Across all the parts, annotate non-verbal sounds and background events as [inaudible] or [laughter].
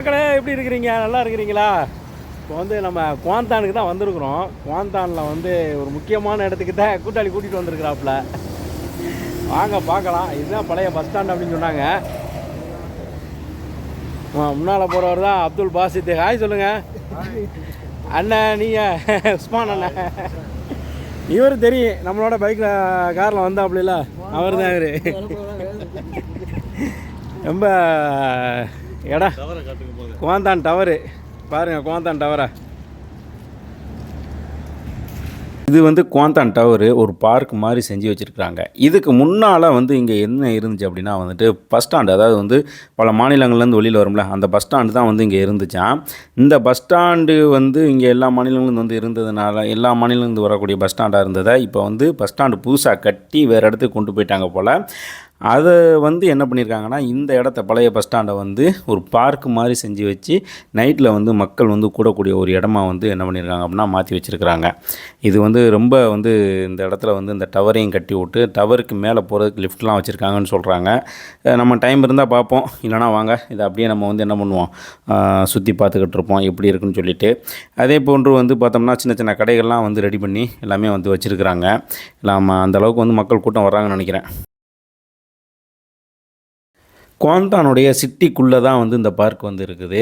மக்களே எப்படி இருக்கிறீங்க? நல்லா இருக்கிறீங்களா? இப்போ வந்து நம்ம குவாந்தானுக்கு தான் வந்திருக்கிறோம். குவாந்தானில் வந்து ஒரு முக்கியமான இடத்துக்கு தான் கூட்டாளி கூட்டிகிட்டு வந்திருக்கிறாப்புல. வாங்க பார்க்கலாம். இதுதான் பழைய பஸ் ஸ்டாண்ட் அப்படின்னு சொன்னாங்க. முன்னால் போகிறவர் தான் அப்துல் பாசித். ஹாய் சொல்லுங்கள் அண்ணன் நீங்கள் உஸ்மான் அண்ணன். இவர் தெரியும். நம்மளோட பைக்கில் காரில் வந்தாப்புல அவர் தான் இவர். ரொம்ப இடம் குவாந்தான் டவரு. பாருங்கள் குவாந்தான் டவரை. இது வந்து குவாந்தான் டவரு. ஒரு பார்க் மாதிரி செஞ்சு வச்சுருக்காங்க இதுக்கு முன்னால் வந்து இங்கே என்ன இருந்துச்சு அப்படின்னா வந்துட்டு பஸ் ஸ்டாண்டு அதாவது வந்து பல மாநிலங்கள்லேருந்து வெளியில் வரும்ல அந்த பஸ் ஸ்டாண்டு தான் வந்து இங்கே இருந்துச்சாம் இந்த பஸ் ஸ்டாண்டு வந்து இங்கே எல்லா மாநிலங்கள்லேருந்து வந்து இருந்ததுனால எல்லா மாநிலங்கள்லேருந்து வரக்கூடிய பஸ் ஸ்டாண்டாக இருந்ததை இப்போ வந்து பஸ் ஸ்டாண்டு புதுசாக கட்டி வேறு இடத்துக்கு கொண்டு போயிட்டாங்க போல். அதை வந்து என்ன பண்ணியிருக்காங்கன்னா இந்த இடத்த பழைய பஸ் ஸ்டாண்டை வந்து ஒரு பார்க் மாதிரி செஞ்சு வச்சு நைட்டில் வந்து மக்கள் வந்து கூடக்கூடிய ஒரு இடமா வந்து என்ன பண்ணியிருக்காங்க அப்படின்னா மாற்றி வச்சுருக்கிறாங்க. இது வந்து ரொம்ப வந்து இந்த இடத்துல வந்து இந்த டவரையும் கட்டி விட்டு டவருக்கு மேலே போகிறதுக்கு லிஃப்ட்லாம் வச்சுருக்காங்கன்னு சொல்கிறாங்க நம்ம டைம் இருந்தால் பார்ப்போம். இல்லைனா வாங்க இதை அப்படியே நம்ம வந்து என்ன பண்ணுவோம்? சுற்றி பார்த்துக்கிட்டு இருப்போம். எப்படி இருக்குன்னு சொல்லிட்டு. அதே போன்று வந்து பார்த்தோம்னா சின்ன சின்ன கடைகள்லாம் வந்து ரெடி பண்ணி எல்லாமே வந்து வச்சுருக்கிறாங்க. நம்ம அந்தளவுக்கு வந்து மக்கள் கூட்டம் வர்றாங்கன்னு நினைக்கிறேன். குவாந்தானுடைய சிட்டிக்குள்ளே தான் வந்து இந்த பார்க் வந்து இருக்குது.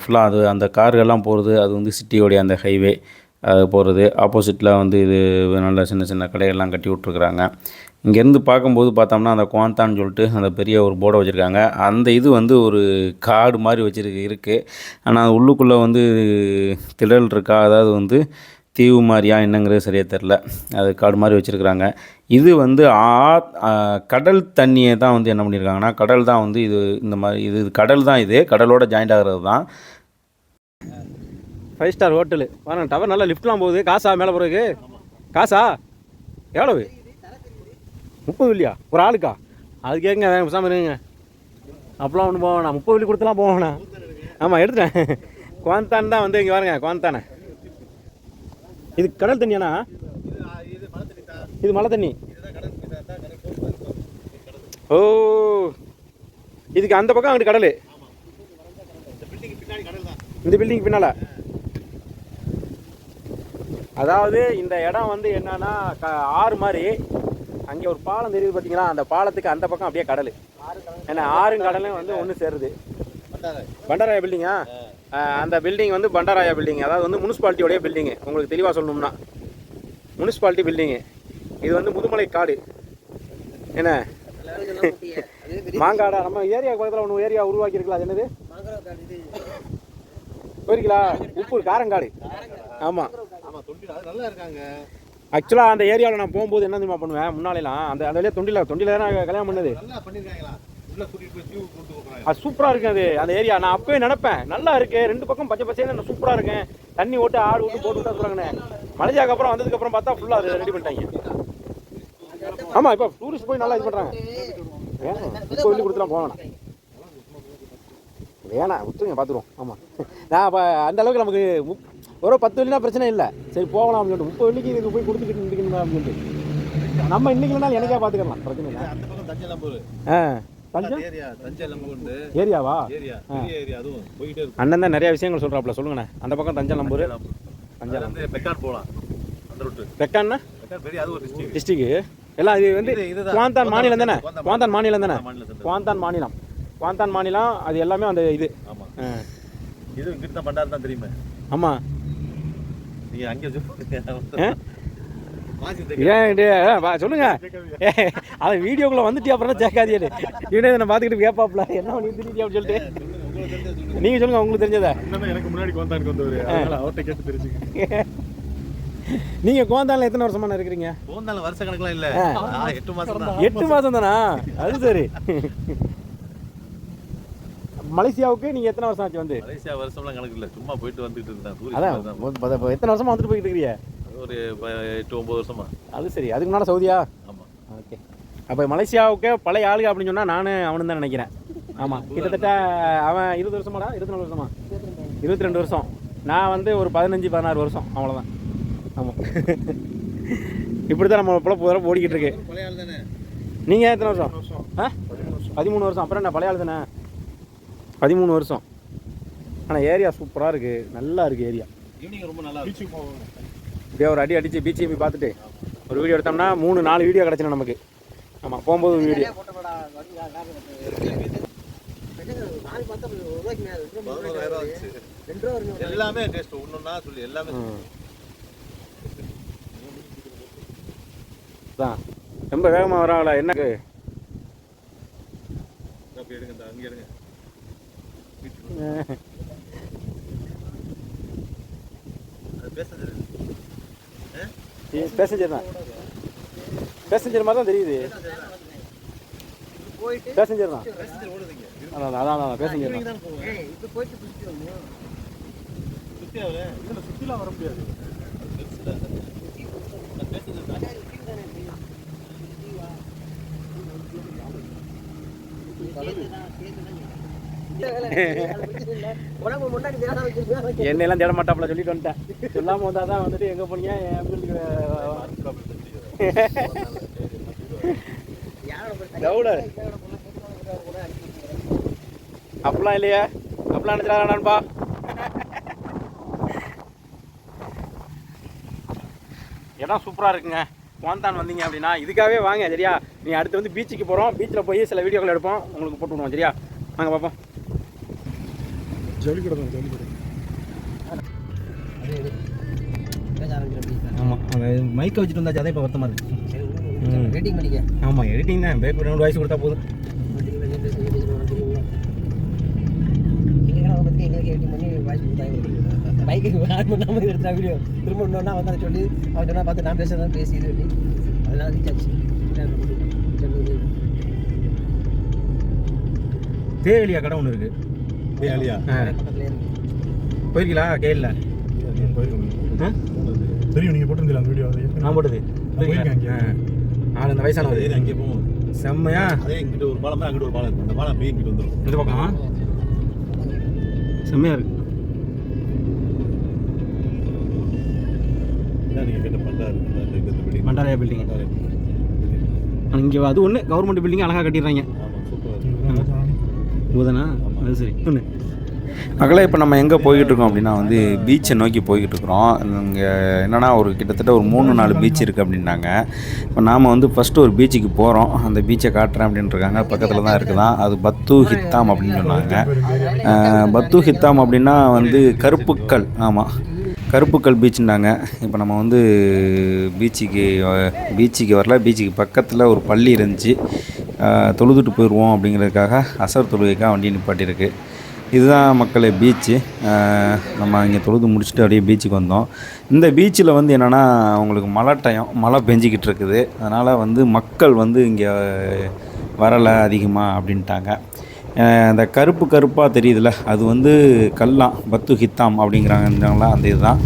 ஃபுல்லாக அது அந்த கார்கள்லாம் போகிறது அது வந்து சிட்டியோடைய அந்த ஹைவே அது போகிறது ஆப்போசிட்டில் வந்து இது நல்ல சின்ன சின்ன கடைகள்லாம் கட்டி விட்ருக்குறாங்க இங்கேருந்து பார்க்கும்போது பார்த்தோம்னா அந்த குவாந்தான்னு சொல்லிட்டு அந்த பெரிய ஒரு போர்டை வச்சுருக்காங்க. அந்த இது வந்து ஒரு காடு மாதிரி வச்சுருக்கு இருக்குது ஆனால் உள்ளுக்குள்ளே வந்து திடல் இருக்கா? அதாவது வந்து தீவு மாதிரியா என்னங்கிறது சரியாக தெரில அது காடு மாதிரி வச்சுருக்குறாங்க. இது வந்து ஆ கடல் தண்ணியை தான் வந்து என்ன பண்ணியிருக்காங்கன்னா கடல் தான் வந்து இது இந்த மாதிரி இது இது கடல் தான் இது. கடலோட ஜாயிண்ட் ஆகிறது தான். ஃபைவ் ஸ்டார் ஹோட்டலு வாங்க டவர் நல்லா லிஃப்ட்லாம் போகுது. காசா மேலே போகிறதுக்கு காசா? எவ்வளவு? முப்பது இல்லையா? ஒரு ஆளுக்கா? அது கேட்குங்க வேணும் பேசாமல் இருங்க. அப்போலாம் ஒன்று போவேண்ணா முப்பது வெள்ளி கொடுத்துலாம் போவேண்ணா ஆமாம் எடுத்துட்டேன். குவாந்தான் தான் வந்து இங்கே பாருங்க குவாந்தானே இது கடல் தண்ணியாண்ணா? இது மழை தண்ணி. ஓ இதுக்கு அந்த பக்கம் அங்கிட்டு கடல். இந்த பில்டிங் பின்னால. அதாவது இந்த இடம் வந்து என்னன்னா க- ஆறு மாதிரி. அங்கே ஒரு பாலம் தெரியுது பார்த்தீங்களா அந்த பாலத்துக்கு அந்த பக்கம் அப்படியே கடல். ஏன்னா ஆறும் கடலும் வந்து ஒன்று சேருது. பண்டாராயா பில்டிங்கா அந்த பில்டிங் வந்து பண்டாராயா பில்டிங் அதாவது வந்து முனிசிபாலிட்டியோடைய பில்டிங்கு உங்களுக்கு தெளிவாக சொல்லணும்னா. முனிசிபாலிட்டி பில்டிங்கு இது வந்து முதுமலை காடு. என்ன? மாங்காடா நம்ம ஏரியா பக்கத்தில் ஒன்று ஏரியா உருவாக்கியிருக்கலாம் அது என்னது? போயிருக்கீங்களா? உப்பு காரங்காடு. ஆமாம் நல்லா இருக்காங்க ஆக்சுவலாக அந்த ஏரியாவில் நான் போகும்போது என்ன தெரியுமா பண்ணுவேன்? முன்னாலேலாம் அந்த அந்த வழியாக தொண்டில தொண்டில தான் நான் கல்யாணம் பண்ணது? அது சூப்பராக இருக்கும் அது அந்த ஏரியா. நான் அப்பவே நினைப்பேன். நல்லா இருக்கு. ரெண்டு பக்கம் பச்சை பச்சைன்னு சூப்பராக இருக்கேன். தண்ணி ஓட்டு ஆடு விட்டு போட்டு விட்டா சொல்கிறாங்கண்ணே மலைஜாக்கு அப்புறம் பார்த்தா ஃபுல்லாக அது ரெடி பண்ணிட்டாங்க. ஆமாம் இப்போ டூரிஸ்ட் போய் நல்லா இது பண்ணுறாங்க வேணாம் இப்போ வெளியே கொடுத்துலாம் போக வேணாம். வேணாம் விட்டுருங்க பார்த்துருவோம் ஆமாம் நான் அப்போ அந்த அளவுக்கு நமக்கு முப் ஒரு பத்து வெள்ளினா பிரச்சனை இல்லை. சரி போகலாம் அப்படின்னு சொல்லிட்டு முப்பது வெள்ளிக்கு இதுக்கு போய் கொடுத்துக்கிட்டு நிற்கணும் அப்படின்னு சொல்லிட்டு. நம்ம இன்னைக்கு இல்லைனாலும் எனக்கே பார்த்துக்கலாம் பிரச்சனை இல்லை. ஆ. ஏரியாவா? அண்ணன் தான் நிறைய விஷயங்கள் சொல்கிறாப்புல சொல்லுங்கண்ணே. அந்த பக்கம் தஞ்சை நம்பூர் தஞ்சை வந்து பெக்கார் போலாம் அந்த ரூட்டு பெக்கான்னா பெரிய டிஸ்ட்ரிக்ட் எல்லாம் இது வந்து. குவாந்தான் மாநிலம் தானே? குவாந்தான் மாநிலம் தானே? குவாந்தான் மாநிலம். குவாந்தான் மாநிலம் அது எல்லாமே அந்த இது. இது இங்கிட்டு பண்டாரு தான் தெரியுமே. ஆமாம் நீங்க அங்கே? ஏன் சொல்லுங்க. அவன் வீடியோக்குள்ள வந்துட்டு அப்புறம் சேர்க்காதீரு இவனே நான் பார்த்துக்கிட்டு கேட்பாப்ல. என்ன பண்ணி திடீர் அப்படின்னு சொல்லிட்டு. நீங்கள் சொல்லுங்க உங்களுக்கு தெரிஞ்சதா. எனக்கு முன்னாடி கோந்தானுக்கு வந்தவர். அதனால அவர்கிட்ட கேட்டு தெரிஞ்சுக்க [laughs] நீங்கள் குவாந்தானில் எத்தனை வருஷமான இருக்கிறீங்க கோந்தால வருஷ கணக்குலாம் இல்ல. எட்டு மாசம் தான். எட்டு மாதம் தானா? அது சரி. மலேசியாவுக்கு நீங்கள் எத்தனை வருஷம் ஆச்சு வந்து? மலேசியா வருஷம்லாம் கணக்கு இல்ல. சும்மா போயிட்டு வந்துட்டு இருந்தேன். அதான் எத்தனை வருஷமா வந்துட்டு போயிட்டு இருக்கிறீங்க? ஒரு ப- எட்டு ஒன்பது வருஷமா. அது சரி. அதுக்கு முன்னால் சவுதியா? ஆமா. ஓகே. அப்போ மலேசியாவுக்கு பழைய ஆளுங்க அப்படின்னு சொன்னால் நானும் அவனு தான் நினைக்கிறேன். ஆமாம் [laughs] கிட்டத்தட்ட அவன் இருபது வருஷமாடா? இருபத்தி நாலு வருஷமா? இருபத்தி ரெண்டு. வருஷம். நான் வந்து ஒரு பதினஞ்சு பதினாறு வருஷம். அவ்வளோதான் ஆமாம் இப்படி தான் நம்ம பொழப்பு வர ஓடிக்கிட்டு இருக்கு. பழைய ஆள் தானே நீங்கள் எத்தனை வருஷம்? ஆ? பதிமூணு வருஷம். அப்புறம் என்ன பழைய ஆள் தானே? பதிமூணு வருஷம். ஆனால் ஏரியா சூப்பராக இருக்குது நல்லா இருக்குது ஏரியா ஈவினிங் ரொம்ப நல்லா இப்படியே ஒரு அடி அடித்து பீச்சை போய் பார்த்துட்டு ஒரு வீடியோ எடுத்தோம்னா மூணு நாலு வீடியோ கிடச்சிடும் நமக்கு. ஆமாம் போகும்போது ஒரு வீடியோ எல்லாமே டேஸ்ட் ஒன்னொன்னா சொல்லி எல்லாமே தான். ரொம்ப வேகமாக வராங்களா என்னக்கு பேசஞ்சர் தான். பேசஞ்சர் மாதிரி தான் தெரியுது. பேசஞ்சர் தான். அதான் அதான் அதான் பேசஞ்சர் தான். சுற்றிலாம் வர முடியாது உடம்பு முன்னாடி தேவை வச்சிருக்கேன் என்னெல்லாம் தேட மாட்டாப்புல சொல்லிட்டு வந்துட்டேன். சொல்லாம வந்தால் தான் வந்துட்டு எங்கே போனீங்க என் அப்படிலாம் இல்லையா? அப்படிலாம் நினச்சிடாரான்பா இடம் சூப்பராக இருக்குங்க. குவாந்தான் வந்தீங்க அப்படின்னா இதுக்காகவே வாங்க சரியா? நீ அடுத்து வந்து பீச்சுக்கு போகிறோம் பீச்சில் போய் சில வீடியோக்கள் எடுப்போம். உங்களுக்கு போட்டு விடுவோம் சரியா? வாங்க பார்ப்போம் ஜவுளி கடை தான் ஜவுளி கடை ஆமாம் அந்த மைக்கை வச்சுட்டு வந்தாச்சு அதே இப்போ வருத்தமாக இருக்கு. வெயிட்டிங் பண்ணிக்க. ஆமாம் எடிட்டிங் தான். பேக் ரெண்டு வயசு கொடுத்தா போதும் நீங்க பத்தி எங்களுக்கு எடிட்டிங் பண்ணி வாய்ஸ் கொடுத்தாங்க பைக்கு ஆன் பண்ணாம எடுத்தா வீடியோ திரும்ப இன்னொன்னா வந்து அதை சொல்லி அவன் சொன்னா பார்த்து நான் பேசுறதா பேசி இது பண்ணி அதெல்லாம் ரீச் ஆச்சு தேயிலையா கடை ஒன்று இருக்கு? இருக்கு. போயிருக்கீங்களா? கேள்ல தெரியும் நீங்கள் போட்டிருந்தீங்களா அந்த வீடியோ நான் போட்டது. ஆள் இந்த வயசானவர். அதே அங்கே போவோம். செம்மையா? அதே இங்கிட்ட ஒரு பாலம் அங்கிட்ட ஒரு பாலம் இருக்கும் அந்த பாலம் அப்படியே இங்கிட்டு வந்துடும் இந்த பக்கமா. செம்மையா இருக்கு. நீங்கள் கேட்ட பண்டாரு இந்த பில்டிங் மண்டாரையா பில்டிங் இங்கே அது ஒன்று கவர்மெண்ட் பில்டிங் அழகாக கட்டிடுறாங்க. பூதனா அது சரி ஒன்று மகளே இப்போ நம்ம எங்கே போய்கிட்டு இருக்கோம் அப்படின்னா வந்து பீச்சை நோக்கி போய்கிட்டு இருக்கிறோம் இங்கே என்னென்னா ஒரு கிட்டத்தட்ட ஒரு மூணு நாலு பீச் இருக்குது அப்படின்னாங்க. இப்போ நாம் வந்து ஃபஸ்ட்டு ஒரு பீச்சுக்கு போகிறோம் அந்த பீச்சை காட்டுறேன் அப்படின்னு இருக்காங்க பக்கத்தில் தான் இருக்குதான். அது பத்து ஹித்தாம் அப்படின்னு சொன்னாங்க. பத்து ஹித்தாம் அப்படின்னா வந்து கருப்புக்கல். ஆமாம் கருப்புக்கல் பீச்சுன்னாங்க. இப்போ நம்ம வந்து பீச்சுக்கு பீச்சுக்கு வரல. பீச்சுக்கு பக்கத்தில் ஒரு பள்ளி இருந்துச்சு. தொழுதுட்டு போயிடுவோம் அப்படிங்கிறதுக்காக அசர் தொழுகைக்காக வண்டி நிப்பாட்டியிருக்கு. இதுதான் மக்களே பீச்சு. நம்ம இங்கே தொழுது முடிச்சுட்டு அப்படியே பீச்சுக்கு வந்தோம். இந்த பீச்சில் வந்து என்னென்னா உங்களுக்கு மழை டைம் மழை பெஞ்சிக்கிட்டு இருக்குது. அதனால் வந்து மக்கள் வந்து இங்கே வரலை அதிகமாக அப்படின்ட்டாங்க. அந்த கருப்பு கருப்பாக தெரியுதுல்ல அது வந்து கல்லாம் பத்து ஹித்தாம் அப்படிங்கிறாங்கங்களா அந்த இதுதான்.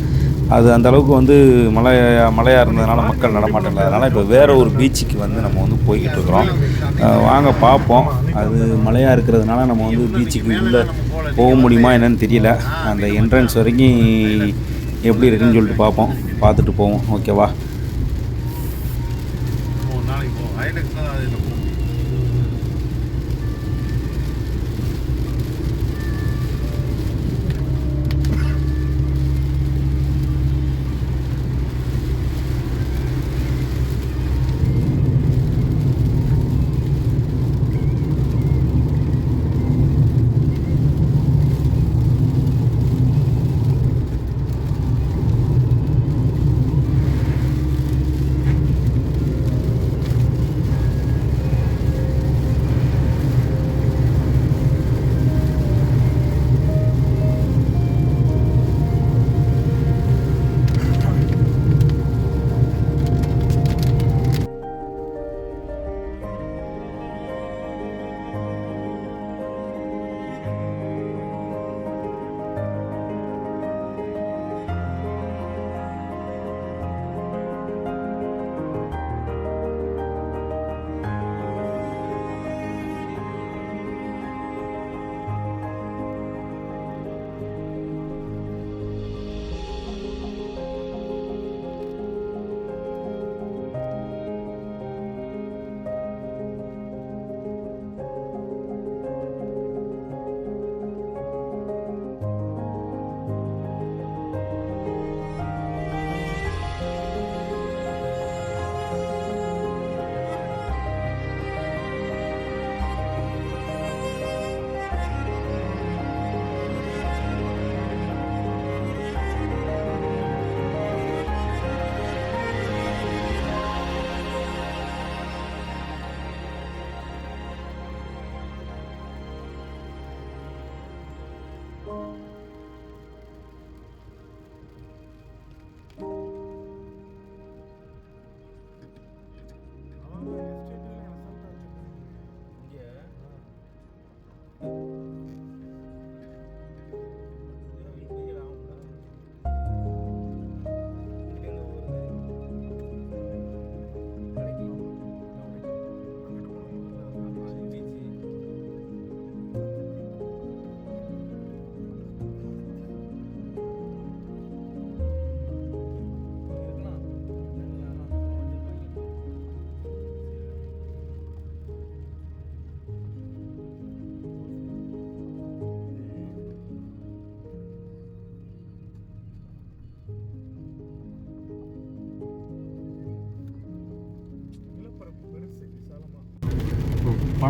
அது அந்த அளவுக்கு வந்து மழை மழையாக இருந்ததுனால மக்கள் நடமாட்டம் இல்லாதனால இப்போ வேறு ஒரு பீச்சுக்கு வந்து நம்ம வந்து போய்கிட்டு இருக்கிறோம். வாங்க பார்ப்போம் அது மழையாக இருக்கிறதுனால நம்ம வந்து பீச்சுக்கு உள்ளே போக முடியுமா என்னன்னு தெரியல. அந்த என்ட்ரன்ஸ் வரைக்கும் எப்படி இருக்குன்னு சொல்லிட்டு பார்ப்போம் பார்த்துட்டு போவோம். ஓகேவா?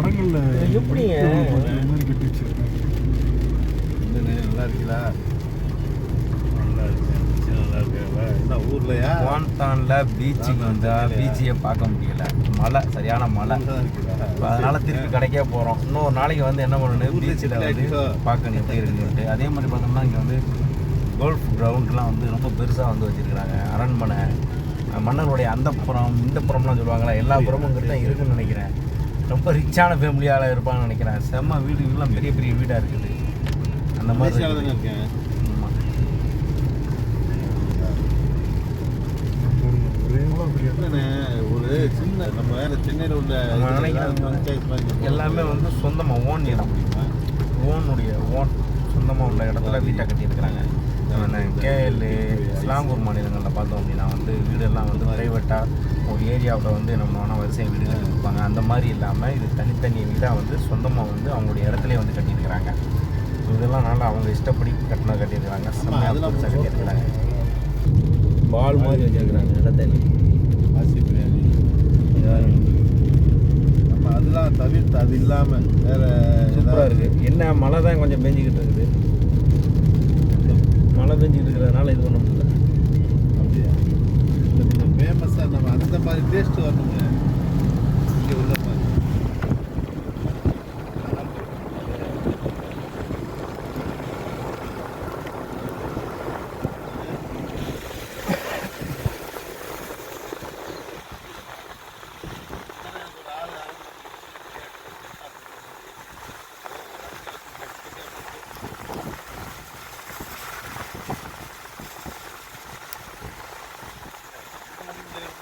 படங்கள்ல எப்படிங்க? மாதிரி கட்டி வச்சிருக்காங்க. நல்லா இருக்கீங்களா நல்லா இருக்கேன் பீச்சு நல்லா இருக்கேன் என்ன ஊர்லயா? பீச்சுக்கு வந்தால் பீச்சையே பார்க்க முடியல. மழை சரியான மழை. அதனால திருப்பி கடைக்கே போகிறோம் இன்னொரு நாளைக்கு வந்து என்ன பண்ணணும் பீச்சில் வந்து? பார்க்கணும். எப்படி இருக்குன்ட்டு அதே மாதிரி பார்த்தோம்னா இங்கே வந்து கோல்ஃப் கிரவுண்ட்லாம் வந்து ரொம்ப பெருசாக வந்து வச்சுருக்கிறாங்க. அரண்மனை மன்னருடைய அந்த புறம் இந்த புறம்லாம் சொல்லுவாங்களா எல்லா புறமும் தான் இருக்குன்னு நினைக்கிறேன். ரொம்ப ரிச்சான ஃபேமிலியால் இருப்பாங்கன்னு நினைக்கிறேன். செம்ம வீடு எல்லாம் பெரிய பெரிய வீடாக இருக்குது. அந்த மாதிரி. இருக்கேன். ஒரே சின்ன நம்ம சென்னையில உள்ள. எல்லாமே வந்து சொந்தமாக ஓன் இடம். ஓனுடைய ஓன் சொந்தமாக உள்ள இடத்துல வீட்டை கட்டியிருக்கிறாங்க. கேஎல் ஸ்லாங்கூர் மாநிலங்களில் பார்த்தோம் அப்படின்னா வந்து வீடெல்லாம் வந்து ப்ரைவேட்டாக ஒரு ஏரியாவில் வந்து நம்ம வரிசை வீடு கட்டி கொடுப்பாங்க அந்த மாதிரி இல்லாமல் இது தனித்தனி வீடாக வந்து சொந்தமாக வந்து அவங்களுடைய இடத்துலயே வந்து கட்டியிருக்கிறாங்க. இதெல்லாம் நல்லா அவங்க இஷ்டப்படி கட்டின கட்டியிருக்கிறாங்க. செம்மையாக கட்டியிருக்கிறாங்க. பால் மாதிரி வச்சிருக்கிறாங்க. இடத்துல. நம்ம அதெல்லாம் தவிர்த்து அது இல்லாம வேற சூப்பராக ஏதாவது இருக்குது என்ன மழை தான் கொஞ்சம் பெஞ்சிக்கிட்டு இருக்குது. மழை பெஞ்சிக்கிட்டு இருக்கிறதுனால இது பண்ண முடியல அப்படியா ஃபேமஸாக நம்ம அந்த மாதிரி டேஸ்ட் வரணுங்க.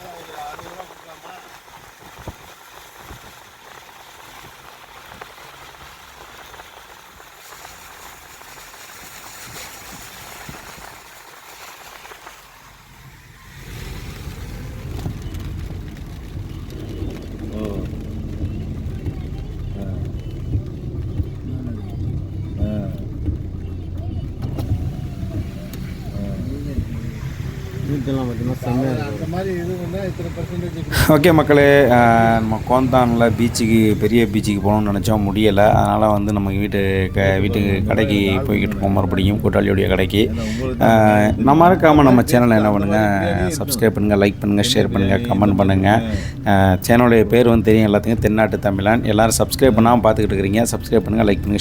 Oh, yeah. ஓகே மக்களே நம்ம கோந்தானில் பீச்சுக்கு பெரிய பீச்சுக்கு போகணும்னு நினச்சோம். முடியலை. அதனால் வந்து நம்ம வீட்டு க வீட்டுக்கு கடைக்கு போய்கிட்டு இருக்கோம் மறுபடியும் கூட்டாளியுடைய கடைக்கு. நம்ம மறக்காமல் நம்ம சேனலை என்ன பண்ணுங்கள் சப்ஸ்கிரைப் பண்ணுங்கள் லைக் பண்ணுங்கள் ஷேர் பண்ணுங்கள் கமெண்ட் பண்ணுங்கள் சேனலுடைய பேர் வந்து தெரியும் எல்லாத்துக்கும். தென்னாட்டு தமிழன். எல்லோரும் சப்ஸ்கிரைப் பண்ணாமல் பார்த்துக்கிட்டு இருக்கிறீங்க. சப்ஸ்கிரைப் பண்ணுங்கள் லைக் பண்ணுங்கள்